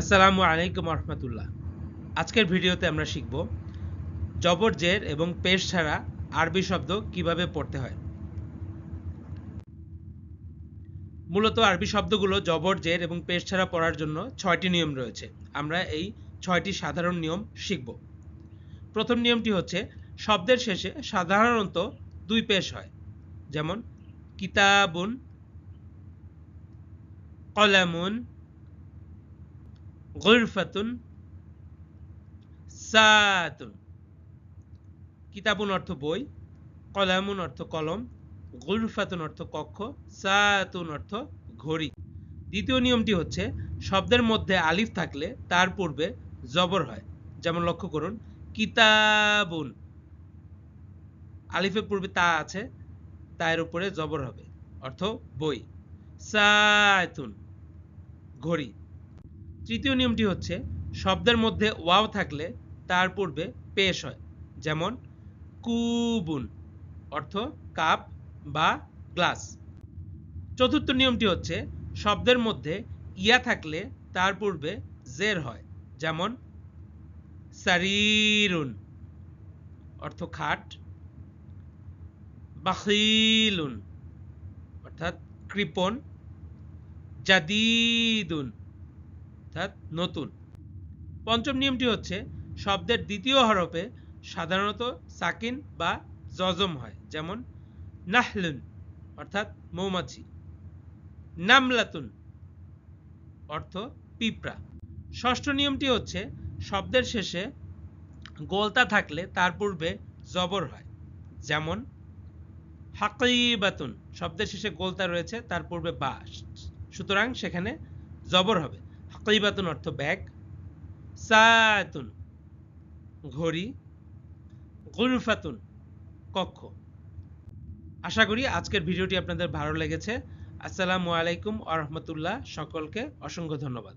আসসালামু আলাইকুম রহমতুল্লাহ আজকের ভিডিওতে আমরা শিখব জবর জের এবং পেশ ছাড়া আরবি শব্দ কীভাবে পড়তে হয়। মূলত আরবি শব্দগুলো জবর জের এবং পেশ ছাড়া পড়ার জন্য ছয়টি নিয়ম রয়েছে। আমরা এই ছয়টি সাধারণ নিয়ম শিখব। প্রথম নিয়মটি হচ্ছে, শব্দের শেষে সাধারণত দুই পেশ হয়। যেমন, কিতাবুন, কলামুন গুরফাতুন সাতুন। কিতাবুন অর্থ বই, কলামুন অর্থ কলম, গুরফাতুন অর্থ কক্ষ, সাতুন অর্থ ঘড়ি। দ্বিতীয় নিয়মটি হচ্ছে, শব্দের মধ্যে আলিফ থাকলে তার পূর্বে জবর হয়। যেমন লক্ষ্য করুন, কিতাবুন। আলিফের পূর্বে তা আছে, তার উপরে জবর হবে, অর্থ বই। সাতুন, ঘড়ি। তৃতীয় নিয়মটি হচ্ছে, শব্দের মধ্যে ওয়াও থাকলে তার পূর্বে পেশ হয়, যেমন কুবুন, অর্থ কাপ বা গ্লাস। চতুর্থ নিয়মটি হচ্ছে, শব্দের মধ্যে ইয়া থাকলে তার পূর্বে জের হয়, যেমন সারিরুন, অর্থ খাট, বাখিলুন, অর্থাৎ কৃপন, জাদিদুন। অর্থাৎ নতুন। পঞ্চম নিয়মটি হচ্ছে, শব্দের দ্বিতীয় হরফে সাধারণত সাকিন বা জজম হয়, যেমন নাহলুন, অর্থাৎ মৌমাছি। নামলাতুন, অর্থ পিঁপড়া। ষষ্ঠ নিয়মটি হচ্ছে, শব্দের শেষে গোলতা থাকলে তার পূর্বে জবর হয়, যেমন হাকিবাতুন, শব্দের শেষে গোলতা রয়েছে, তার পূর্বে বা সুতরাং সেখানে জবর হবে। হাকিবাতুন অর্থ ব্যাগ। সায়াতুন ঘড়ি। গুরফাতুন কক্ষ। আশা করি আজকের ভিডিওটি আপনাদের ভালো লেগেছে। আসসালামু আলাইকুম আ রহমতুল্লাহ। সকলকে অসংখ্য ধন্যবাদ।